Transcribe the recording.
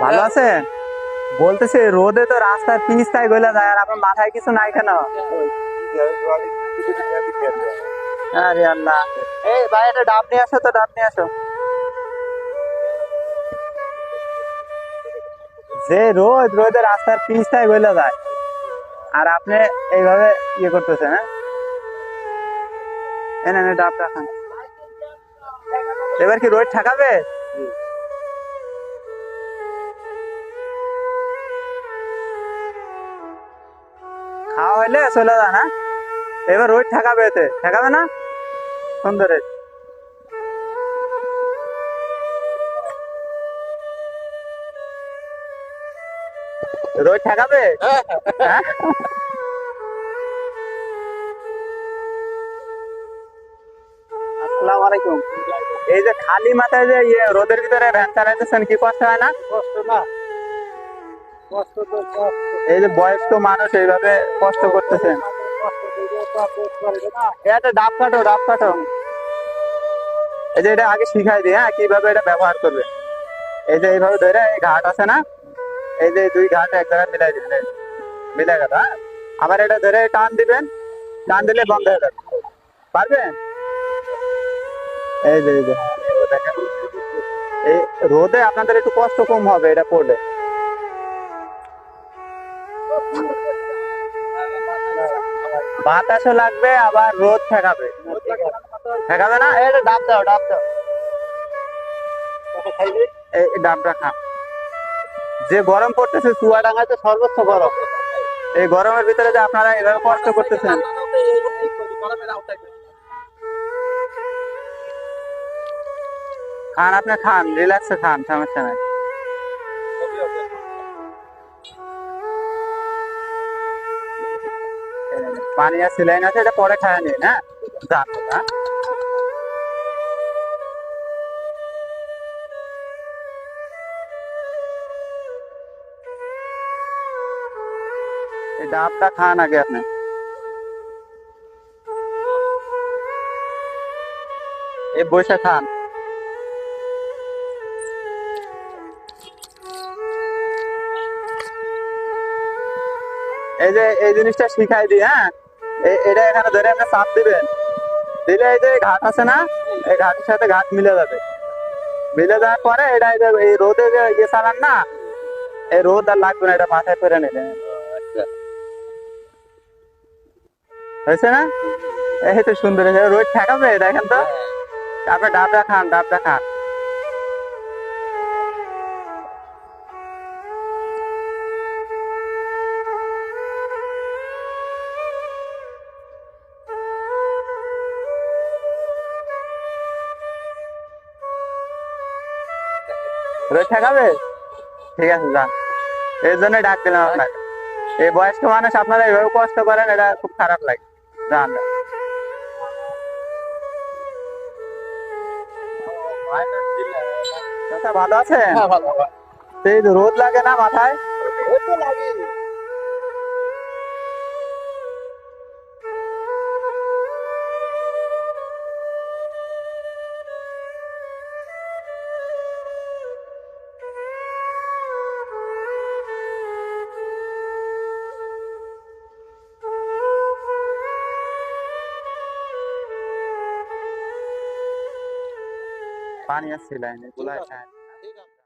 ভালো আছেন? বলতেছে, রোদে তো রাস্তার পিস্তায় গলে যায় আর আপনার মাথায় কিছু নাই কেন? ডাব ডাব যে রোদ, রোদে রাস্তার পিস্তায় গলে যায়। আর আপনি এইভাবে ইয়ে করতেছেন হ্যাঁ? এনে এনে ডাবটা খান। এবার কি রোদ ঠেকাবে? খাওয়া হইলে চলে যা না। এবার রোদ ঠেকাবে এতে। ঠেকাবে না? সুন্দর। এই। রোদ ঠেকাবে হ্যাঁ? আসসালামু আলাইকুম। এই যে খালি মাথায় যে ইয়ে রোদের ভিতরে ভ্যান চালাইতেছেন কি কষ্ট হয় না? কষ্ট না। কষ্ট তো এই যে বয়স্ক মানুষ এইভাবে কষ্ট করতেছেন। একটা ডাব কাটো ডাব কাটো এই যে এটা আগে শিখাই দিই হ্যাঁ কীভাবে এটা ব্যবহার করবে। এই যে এইভাবে ধরে এই ঘাট আছে না এই যে দুই ঘাট এক জায়গায় মিলাই দিবেন মিলাই গেল হ্যাঁ। আবার এটা ধরে টান দিবেন টান দিলে বন্ধ হয়ে যাবে। পারবেন? এই যে, এই এই রোদে আপনাদের একটু কষ্ট কম হবে এটা পড়লে বাতাসও লাগবে, আবার রোদ ঠেকাবে। ঠেকাবে না? এটা ডাব দাও ডাব দাও। এই এই ডাবটা খা। যে গরম পড়তেছে চুয়াডাঙ্গাতে সর্বোচ্চ গরম। এই গরমের ভিতরে যে আপনারা এভাবে কষ্ট করতেছেন। খান, আপনি খান রিল্যাক্সে খান, সমস্যা নাই। পানি আর সিলাইন আছে, এটা পরে খায় নিন হ্যাঁ? যান হ্যাঁ ডাবটা খান আগে আপনি। এই বসে খান। এই যে, এই জিনিসটা শিখাই দিই হ্যাঁ? এটা এখানে ধরে আপনি চাপ দিবেন। দিলে এই যে ঘাট আছে না, এই ঘাটের সাথে ঘাট মিলে যাবে। মিলে যাওয়ার পরে এটা এই যে, এই রোদে যে ইয়ে চালান না, এই রোদ আর লাগবে না, এটা মাথায় করে নিলেন হয়েছে না? এই তো সুন্দর রোদ ঠেকাবে, দেখেন তো? তারপরে ডাবটা খান ডাবটা খান। রোদ ঠেকাবে ঠিক আছে যান এই জন্য ডাক দিলাম আপনাকে। এই বয়স্ক মানুষ আপনারা এইভাবে কষ্ট করেন এটা খুব খারাপ লাগে। যান যান। ভালো আছেন? হ্যাঁ যে রোদ লাগে না মাথায়? রোদ তো লাগে পানি আসছিল এগুলা খায়